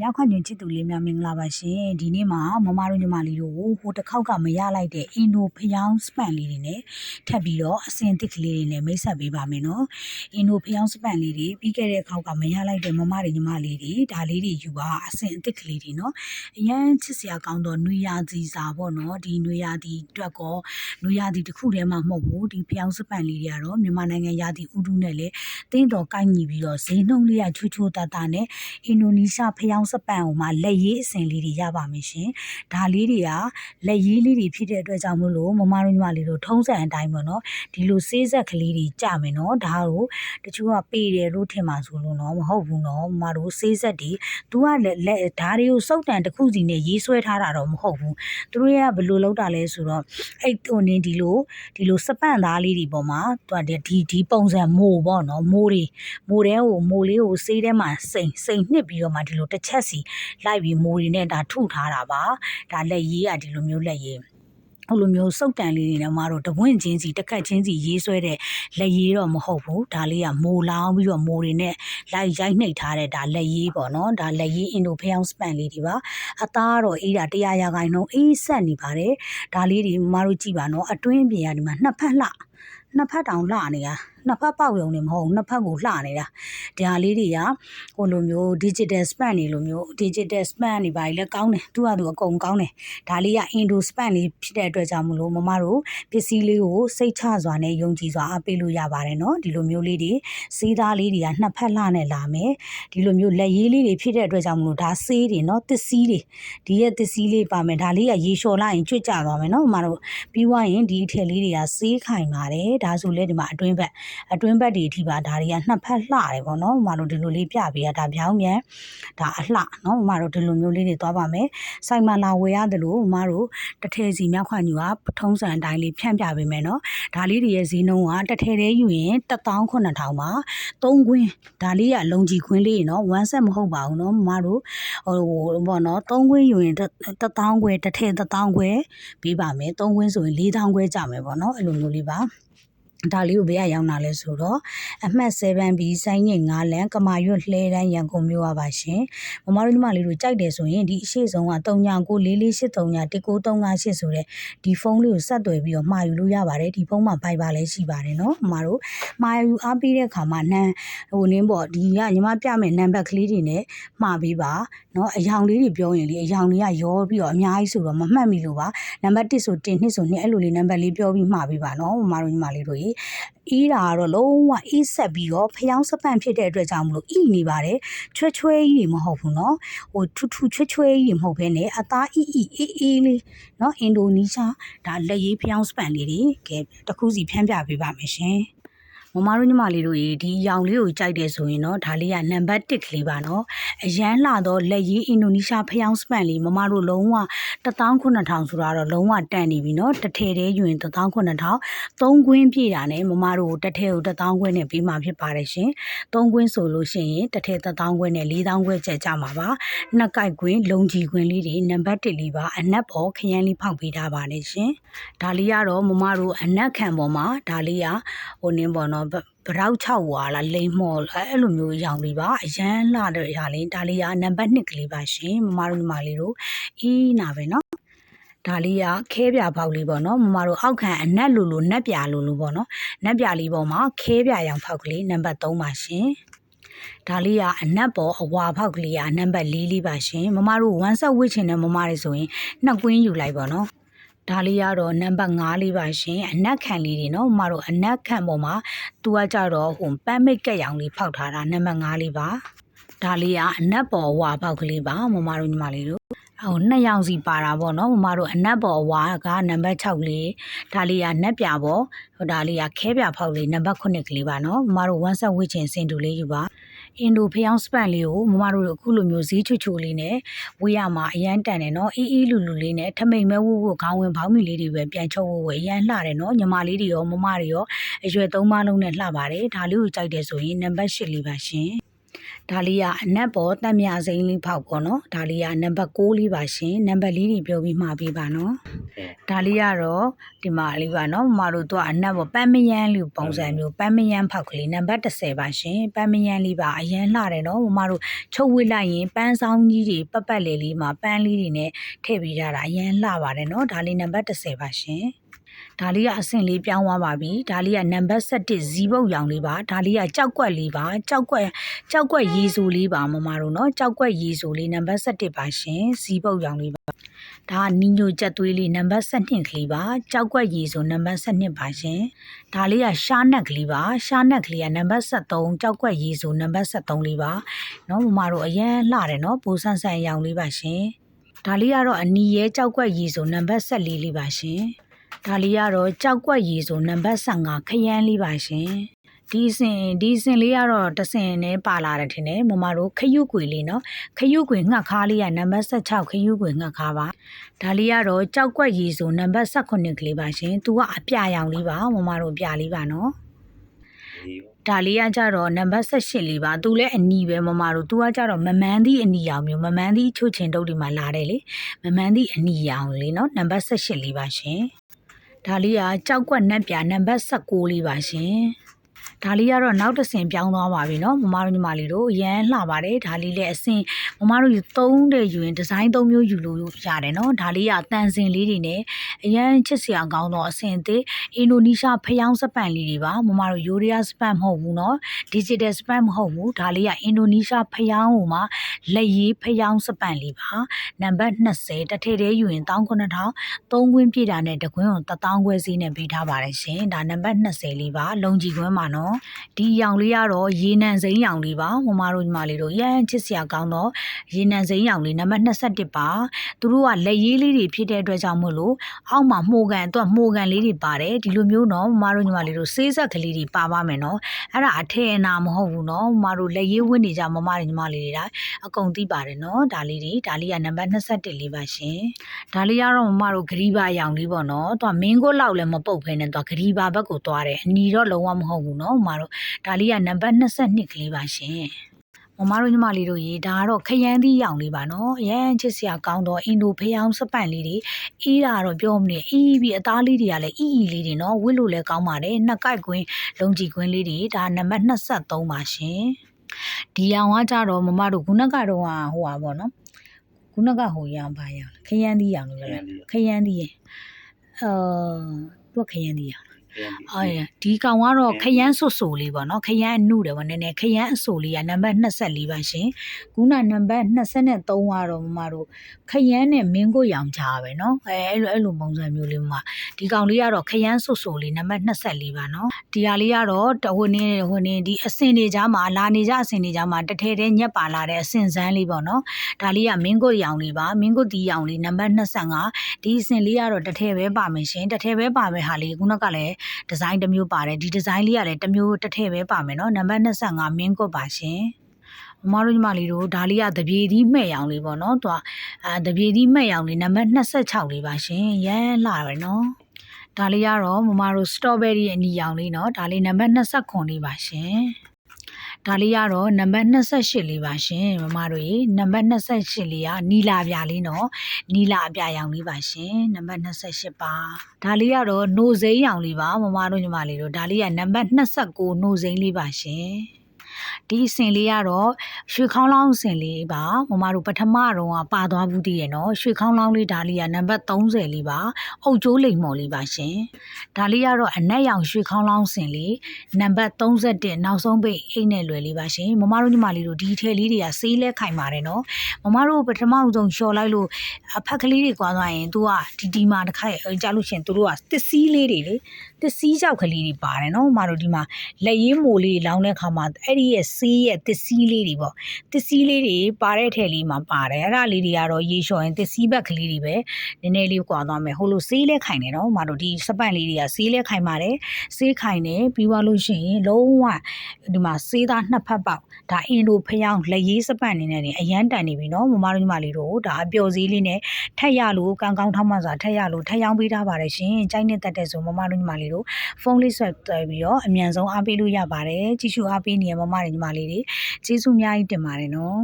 မြောက်ခွညင်ချစ်သူလေးများမင်္ဂလာပါရှင်ဒီနေ့မှာမမတို့ညီမလေးတို့ဟိုတစ်ခေါက်ကမရလိုက်တဲ့အင်ဒိုဖျောင်းစပန်လေးတွေနဲ့ထပ်ပြီးတော့အစင်တစ်ကလေးတွေနဲ့မိတ်ဆက်ပေးပါမယ်နော်အင်ဒိုဖျောင်းစပန်လေးတွေပြီးခဲ့တဲ့ခေါက်ကမရလိုက်တဲ့မမတွေညီမလေးတွေဒါလေးတွေယူပါအစင်တစ်ကလေးတွေနော်အရန်ချစ်စရာကောင်းတော့နွေရာသီစာပေါ့နော်ဒီနွေရာသီအတွက်ကောနွေရာသီတစ်ခုတည်းမှမဟုတ်ဘူးဒီဖျောင်းစပန်လေးတွေကတော့မြန်မာနိုင်ငံရာသီဥတုနဲ့လည်းတင်းတော်ကိုက်ညီပြီးတော့ဈေးနှုန်းလေးကချူချူတတနဲ့အင်ဒိုနီးရှားဖျောင်းစပန်ဟိုမှာလက်ရေးအစင်လေးတွေရပါမယ်ရှင်။ဒါလေးတွေကလက်ရေးလေးတွေဖြစ်တဲ့အတွက်ကြောင့်မို့လို့မမတို့ညီမလေးတို့ထုံးစံအတိုင်းပေါ့နော်ဒီလိုဆေးဆက်ကလေးတွေကြမယ်နော်ဒါကိုတချို့ကပေးတယ်လို့ထင်ပါဆိုလို့နော်မဟုတ်ဘူးနော်မမတို့ဆေးဆက်တွေသူကလက်လက်ဒါတွေကိုစုပ်တန်တစ်ခုစီနဲ့ရေးဆွဲထားတာတော့မဟုတ်ဘူးသူတို့ကဘယ်လိုလုပ်တာလဲဆိုတော့အဲ့ဟိုနင်းဒီလိုဒီလိုစပန့်သားလေးတွေပေါ်မှာသူကဒီဒီပုံစံမိုးပေါ့နော်မိုးတွေမိုးတဲကိုမိုးလေးကိုဆေးထဲမှာစိန်စိန်နှစ်ပြီးတော့မှဒီလိုတစ်ချက်စီလိုက်ပြီးမိုးတွေနဲ့ဒါထုထားတာပါဒါလက်ရေးကဒီလိုမျိုးလက်ရေးဟိုလိုမျိုးစုပ်တန်လေးတွေနဲ့မတို့တဝင့်ချင်းစီတစ်ခတ်ချင်းစီရေးဆွဲတဲ့လက်ရေးတော့မဟုတ်ဘူးဒါလေးကမိုလောင်းပြီးတော့မိုတွေနဲ့လိုက်ရိုက်နှိပ်ထားတဲ့ဒါလက်ရေးပေါ့နော်ဒါလက်ရေးအင်ဒိုဖျောင်းစပန်လေးတွေပါအသားကတော့အေးတာ100ရာခိုင်နှုန်းအေးဆက်နေပါတယ်ဒါလေးတွေမတို့ကြည့်ပါနော်အတွင်းအပြင်ကဒီမှာနှစ်ဖက်လှနှစ်ဖက်တောင်လှနေတာ နှစ်ဖက်ပေါက်ရုံနေမဟုတ်ဘူးနှစ်ဖက်ကိုလှနေတာဒီဟာလေးတွေကဟိုလိုမျိုး digital span တွေလိုမျိုး digital span တွေပါလေကောင်းတယ်သူကသူအကုန်ကောင်းတယ်ဒါလေးက indo span လေးဖြစ်တဲ့အတွက်ကြောင့်မလို့မမတို့ပစ္စည်းလေးကိုစိတ်ချစွာနဲ့ယုံကြည်စွာအားပေးလို့ရပါတယ်နော်ဒီလိုမျိုးလေးတွေစေးသားလေးတွေကနှစ်ဖက်လှနဲ့လာမယ်ဒီလိုမျိုးလက်ရေးလေးတွေဖြစ်တဲ့အတွက်ကြောင့်မလို့ဒါဆေးတွေနော်သစ်စည်းတွေဒီရဲ့သစ်စည်းလေးပါမယ်ဒါလေးကရေလျှော်လိုက်ရင်ကျွတ်ကြသွားမယ်နော်မမတို့ပြီးွားရင်ဒီအထည်လေးတွေကဆေးခိုင်ပါတယ်ဒါဆိုလဲဒီမှာအတွင်းဘက်အတွင်းဘက်တွေအထိပါဒါတွေကနှစ်ဖက်လှတယ်ပေါ့နော်မမတို့ဒီလိုလေးပြပေးရဒါပြောင်းမြန်ဒါအလှနော်မမတို့ဒီလိုမျိုးလေးတွေသွားပါမယ်စိုက်မလာဝယ်ရတယ်လို့မမတို့တစ်ထည်စီမြောက်ခွညူကပထုံးစံအတိုင်းလေးဖြန့်ပြပေးမယ်နော်ဒါလေးတွေရဲ့ဈေးနှုန်းကတစ်ထည်တည်းယူရင်18000ပါသုံးခွင်းဒါလေးကလုံကြီးခွင်းလေးနော်ဝမ်းဆက်မဟုတ်ပါဘူးနော်မမတို့ဟိုဘောနော်သုံးခွင်းယူရင်1000ခွဲတစ်ထည်1000ခွဲပေးပါမယ်သုံးခွင်းဆိုရင်4000ခွဲကြမယ်ပေါ့နော်အဲ့လိုမျိုးလေးပါ ဒါလေးကိုဘယ်ကရောင်းတာလဲဆိုတော့အမှတ် 7B စိုင်းငင်9လန်ကမာရွတ်လှဲတန်းရန်ကုန်မြို့ရပါရှင်။မမတို့ညီမလေးတို့ကြိုက်တယ်ဆိုရင်ဒီအရှိဆုံးက3994483919358ဆိုတဲ့ဒီဖုန်းလေးကိုဆက်သွယ်ပြီးတော့မှာယူလို့ရပါတယ်။ဒီဖုန်းမှာ Viber လည်းရှိပါတယ်နော်။မမတို့မှာယူအားပေးတဲ့အခါမှာနံဟိုနင်းပေါ့ဒီကညီမပြမဲ့နံပါတ်ကလေးတွေနဲ့မှာပေးပါနော်။အယောင်လေးတွေပြောရင်လေအယောင်လေးကရောပြီးတော့အများကြီးဆိုတော့မမှတ်မိလို့ပါ။နံပါတ်1ဆို1 2ဆို2အဲ့လိုလေးနံပါတ်လေးပြောပြီးမှာပေးပါနော်။မမတို့ညီမလေးတို့ရေအေးတာကတော့လုံးဝအေးဆက်ပြီးတော့ဖျောင်းစပန့်ဖြစ်တဲ့အတွက်ကြောင့်မလို့ဤနေပါတယ်ချွဲချွဲကြီးတွေမဟုတ်ဘူးเนาะဟိုထူးထူးချွဲချွဲကြီးတွေမဟုတ်ဘဲနဲ့အသားအီအီအေးအေးလေးเนาะအင်ဒိုနီးရှားဒါလက်ရေးဖျောင်းစပန့်လေးတွေကဲတစ်ခုစီဖြန့်ပြပေးပါမယ်ရှင် မမတို့ညီမလေးတို့ရေဒီရောင်လေးကိုကြိုက်တယ်ဆိုရင်တော့ဒါလေးကနံပါတ်1ကလေးပါနော်အရန်လာတော့လက်ရေးအင်ဒိုနီးရှားဖျောင်းစပန်လေးမမတို့လုံးဝ18000ဆိုတာတော့လုံးဝတန်နေပြီနော်တစ်ထည်တည်းယူရင်18000သုံးခွင်းပြည့်တာနဲ့မမတို့တစ်ထည်ကို1000ခွင်းနဲ့ပြီးမှဖြစ်ပါတယ်ရှင်သုံးခွင်းဆိုလို့ရှိရင်တစ်ထည်1000ခွင်းနဲ့4000ခွဲကျက်ကြမှာပါနှစ်ကိုက်ခွင်းလုံကြီးခွင်းလေးတွေနံပါတ်1လေးပါအနက်ပေါ်ခရမ်းလေးဖောက်ပေးထားပါတယ်ရှင်ဒါလေးကတော့မမတို့အနက်ခံပေါ်မှာဒါလေးကဟိုနင်းပေါ်နော်ဗရောက်6ဝါလားလိမ်မော်လားအဲ့လိုမျိုးရောင်လေးပါအရန်လာတဲ့ရာလေးဒါလေးကနံပါတ်1ကလေးပါရှင်မမတို့ညီမလေးတို့အေးနာပဲနော်ဒါလေးကခဲပြပေါက်လေးပေါ့နော်မမတို့အောက်ခံအနက်လိုလိုနက်ပြလိုလိုပေါ့နော်နက်ပြလေးပေါ်မှာခဲပြရောင်ဖောက်ကလေးနံပါတ်3ပါရှင်ဒါလေးကအနက်ပေါ်အဝါဖောက်ကလေးကနံပါတ်4လေးပါရှင်မမတို့1 set ဝစ်ချင်တဲ့မမတွေဆိုရင်နှစ်ကွင်းယူလိုက်ပါနော် ဒါလေးကတော့နံပါတ်5လေးပါရှင်အနက်ခံလေးတွေနော်မမတို့အနက်ခံပေါ်မှာသူကကြတော့ဟိုပန်းမိတ်ကက်ရောင်လေးဖောက်ထားတာနံပါတ်5လေးပါဒါလေးကအနက်ပေါ်ဝါပေါက်ကလေးပါမမတို့ညီမလေးတို့ဟိုနှစ်ယောက်စီပါတာပေါ့နော်မမတို့အနက်ပေါ်ဝါကနံပါတ်6လေးဒါလေးကနက်ပြပေါ်ဟိုဒါလေးကခဲပြဖောက်လေးနံပါတ်9ကလေးပါနော်မမတို့ဝမ်းဆက်ဝစ်ချင်စင်တူလေးယူပါ အင်ဒိုဖျောင်းစပန်လေးကိုမမတို့အခုလိုမျိုးဈေးချွချွလေးနဲ့ဝေးရမှာအရန်တန်တယ်နော်အေးအေးလူလူလေးနဲ့ထမိန်မဲဝူဝူခေါင်းဝင်ဘောင်းမီလေးတွေပဲပြန်ချုပ်ဝဝအရန်လှတယ်နော်ညီမလေးတွေရောမမတွေရောအရွယ်သုံးပါးလုံးနဲ့လှပါတယ်ဒါလေးကိုကြိုက်တယ်ဆိုရင်နံပါတ်8လေးပါရှင် ဒါလေးကအနက်ပေါ်တက်မြစိမ့်လေးဖောက်ပေါ့နော်ဒါလေးကနံပါတ်6လေးပါရှင်နံပါတ်လေးတွေပြောပြီးမှာပေးပါနော်အဲဒါလေးကတော့ဒီမှာလေးပါနော်မမတို့တော့အနက်ပေါ်ပန်းမယန်းလေးပုံစံမျိုးပန်းမယန်းဖောက်ကလေးနံပါတ်30ပါရှင်ပန်းမယန်းလေးပါအရန်လှတယ်နော်မမတို့ချုပ်ဝစ်လိုက်ရင်ပန်းဆောင်ကြီးတွေပတ်ပတ်လေးလေးမှာပန်းလေးတွေနဲ့ထည့်ပေးထားတာအရန်လှပါတယ်နော်ဒါလေးနံပါတ်30ပါရှင် ဒါလေးကအဆင့်လေးပြောင်းသွားပါပြီဒါလေးကနံပါတ်7ဇီးပုတ်ရောင်လေးပါဒါလေးကကြောက်ကွက်လေးပါကြောက်ကွက်ကြောက်ကွက်ရေဆိုလေးပါမမတို့နော်ကြောက်ကွက်ရေဆိုလေးနံပါတ်7ပါရှင်ဇီးပုတ်ရောင်လေးပါဒါနီညိုကြက်သွေးလေးနံပါတ်7ကလေးပါကြောက်ကွက်ရေဆိုနံပါတ်7ပါရှင်ဒါလေးကရှားနက်ကလေးပါရှားနက်ကလေးကနံပါတ်73ကြောက်ကွက်ရေဆိုနံပါတ်73လေးပါနော်မမတို့အရန်လှတယ်နော်ပိုဆန်းဆန်းရောင်လေးပါရှင်ဒါလေးကတော့အနီရဲကြောက်ကွက်ရေဆိုနံပါတ်14လေးပါရှင်။ ဒါလေးကတော့ကြောက်ွက်ရည်ဆိုနံပါတ်15ခရမ်းလေးပါရှင်ဒီစင်ဒီစင်လေးကတော့တစင်နဲ့ပါလာတယ်ထင်တယ်မမတို့ခရုကွေလေးနော်ခရုကွေငှက်ခါလေးကနံပါတ်16ခရုကွေငှက်ခါပါဒါလေးကတော့ကြောက်ွက်ရည်ဆိုနံပါတ်18ကလေးပါရှင်သူကအပြရောင်လေးပါမမတို့ပြလေးပါနော်ဒါလေးကကြတော့နံပါတ်18လေးပါသူလည်းအနီပဲမမတို့သူကကြတော့မမန်းသည့်အနီရောင်မျိုးမမန်းသည့်ချွတ်ချင်တုပ်ဒီမှာလာတယ်လေမမန်းသည့်အနီရောင်လေးနော်နံပါတ်18လေးပါရှင် ဒါလေးကကြောက်ကွက်နက်ပြနံပါတ်19လေးပါရှင်။ ဒါလေးကတော့နောက်တစ်ဆင့်ပြောင်းသွားပါပြီเนาะမမတို့ညီမလေးတို့အရန်လှပါတယ်ဒါလေးလည်းအဆင့်မမတို့သုံးတဲ့ယူရင်ဒီဇိုင်းသုံးမျိုးယူလို့ရတယ်เนาะဒါလေးကတန်စင်လေးတွေနဲ့အရန်ချစ်စရာကောင်းတော့အဆင့်အသစ်အင်ဒိုနီးရှားဖျောင်းစပန်လေးတွေပါမမတို့ယူရီးယားစပန်မဟုတ်ဘူးเนาะ digital span မဟုတ်ဘူးဒါလေးကအင်ဒိုနီးရှားဖျောင်းဟိုမှာလက်ရေးဖျောင်းစပန်လေးပါနံပါတ်20တစ်ထည့်တည်းယူရင်19000သုံးခွင်းပြည့်တာနဲ့တကွင်းကို1000ခွဲစီးနဲ့ပေးထားပါတယ်ရှင်ဒါနံပါတ်20လေးပါလုံကြီးခွင်းမှာ ะနော်ဒီရောင်လေးကတော့ရေနံစိမ်းရောင်လေးပါမမတို့ညီမလေးတို့ရမ်းချစ်စရာကောင်းတော့ရေနံစိမ်းရောင်လေးနံပါတ်21ပါသူတို့ကလက်ရေးလေးတွေဖြစ်တဲ့အတွက်ကြောင့်မို့လို့အောက်မှာမှုကန်သူကမှုကန်လေးတွေပါတယ်ဒီလိုမျိုးနော်မမတို့ညီမလေးတို့စေးဆက်ကလေးတွေပါပါမယ်နော်အဲ့ဒါအထည်အနာမဟုတ်ဘူးနော်မမတို့လက်ရေးဝင်နေကြမမတွေညီမလေးတွေဒါအကုန်သိပါတယ်နော်ဒါလေးတွေဒါလေးကနံပါတ်21လေးပါရှင်ဒါလေးကတော့မမတို့ဂရီပါရောင်လေးပေါ့နော်သူကမင်းကိုလောက်လည်းမပုတ်ဖဲနဲ့သူကဂရီပါဘက်ကိုသွားတယ်အနီတော့လုံးဝမဟုတ်ဘူးနော်အောင်မှာတော့ဒါလေးကနံပါတ်22ကလေးပါရှင်မမတို့ညီမလေးတို့ရေဒါကတော့ခရမ်းသီးရောင်လေးပါနော်အရန်ချစ်စရာကောင်းတော့အင်ဒိုဖျောင်းစပန့်လေးတွေအေးတာတော့ပြောမနေအီးပြီးအသားလေးတွေကလည်းအီအီလေးတွေနော်ဝစ်လို့လည်းကောင်းပါတယ်နှက်ကိုက်ကွင်းလုံကြည်ကွင်းလေးတွေဒါနံပါတ်23ပါရှင်ဒီရောင်ကကြတော့မမတို့ခုနကတော့ဟိုပါပေါ့နော်ခုနကဟိုရောင်ပါရောင်ခရမ်းသီးရောင်လို့လည်းခရမ်းသီးရေအာသူကခရမ်းသီးရောင် ဟုတ်ရဒီကောင်ကတော့ခရမ်းဆွဆူလေးပေါ့နော်ခရမ်းနှုတယ်ပေါ့နည်းနည်းခရမ်းအဆူလေးကနံပါတ်24ပါရှင်ခုနနံပါတ်23ကတော့မမတို့ခရမ်းနဲ့မင်းကိုရောင်ချာပဲနော်အဲအဲ့လိုအဲ့လိုပုံစံမျိုးလေးမမဒီကောင်လေးကတော့ခရမ်းဆွဆူလေးနံပါတ်24ပါနော်ဒီဟာလေးကတော့တဝင်းနေဝင်းနေဒီအစင်တွေကြားမှာလာနေကြအစင်တွေကြားမှာတထဲထဲညက်ပါလာတဲ့အစင်စန်းလေးပေါ့နော်ဒါလေးကမင်းကိုရောင်လေးပါမင်းကိုဒီရောင်လေးနံပါတ်25ဒီအစင်လေးကတော့တထဲပဲပါမယ်ရှင်တထဲပဲပါမယ်ဟာလေးခုနကလည်းဒီဇိုင်းတစ်မျိုးပါတယ်ဒီဒီဇိုင်းလေးကလည်းတစ်မျိုးတစ်ထည့်ပဲပါမယ်နော်နံပါတ်25မင်းကွတ်ပါရှင်မမတို့ညီမလေးတို့ဒါလေးကတပြေသီးမဲ့ရောင်လေးပေါ့နော်သူကအဲတပြေသီးမဲ့ရောင်လေးနံပါတ်26လေးပါရှင်ရမ်းလာရယ်နော်ဒါလေးကတော့မမတို့စတော်ဘယ်ရီအနီရောင်လေးနော်ဒါလေးနံပါတ်29လေးပါရှင် ဒါလေးကတော့နံပါတ်28လေးပါရှင်မမတို့ရေနံပါတ်28လေးကနီလာပြလေးနော်နီလာအပြရောင်လေးပါရှင်နံပါတ်28ပါဒါလေးကတော့နှိုစိမ်းရောင်လေးပါမမတို့ညီမလေးတို့ဒါလေးကနံပါတ်29နှိုစိမ်းလေးပါရှင် ဒီအစင်လေးကတော့ရွှေခေါင်းလောင်းအစင်လေးပါမမတို့ပထမတော့ကပါသွားဘူးတည်ရနော်ရွှေခေါင်းလောင်းလေးဒါလေးကနံပါတ်30လေးပါအုတ်ကျိုးလိမ်မော်လေးပါရှင်ဒါလေးကတော့အနက်ရောင်ရွှေခေါင်းလောင်းအစင်လေးနံပါတ်31နောက်ဆုံးပိတ်အိတ်နဲ့လွယ်လေးပါရှင်မမတို့ညီမလေးတို့ဒီထဲလေးတွေကဆေးလဲခိုင်ပါတယ်နော်မမတို့ပထမဦးဆုံးလျှော်လိုက်လို့အဖက်ကလေးတွေကွာသွားရင် तू ကဒီဒီမှာတစ်ခါကြားလို့ရှရင် तू တို့ကတစ်စီးလေးတွေလေတစည်းရောက်ကလေးတွေပါတယ်နော်မတို့ဒီမှာလက်ရေးမိုလေးလောင်းတဲ့ခါမှာအဲ့ဒီရဲ့ဆေးရဲ့တစည်းလေးတွေပေါ့တစည်းလေးတွေပါတဲ့ထဲလေးမှာပါတယ်အဲ့ဒါလေးတွေကတော့ရေလျှော်ရင်တစည်းဘက်ကလေးတွေပဲနည်းနည်းလေးကွာသွားမယ်ဟိုလိုဆေးလဲခိုင်တယ်နော်မတို့ဒီစပန့်လေးတွေကဆေးလဲခိုင်ပါတယ်ဆေးခိုင်တယ်ပြီးွားလို့ရှိရင်လုံးဝဒီမှာဆေးသားနှစ်ဖက်ပေါက်ဒါအင်လိုဖျောင်းလက်ရေးစပန့်နေနေတယ်အရန်တန်နေပြီနော်မမတို့ညီမလေးတို့ဒါအပျော်စည်းလေးနဲ့ထက်ရလို့ကံကောင်းထောက်မှန်စွာထက်ရလို့ထက်ရောင်းပေးထားပါတယ်ရှင်ကြိုက်နေတတ်တဲ့ဆိုမမတို့ညီမလေးတို့ဖုန်းလေးဆွဲတွေ့ပြီးတော့အမြန်ဆုံးအားပေးလို့ရပါတယ်ကြည့်ရှုအားပေးနေရမမတယ်ညီမလေးတွေကျေးဇူးအများကြီးတင်ပါတယ်နော်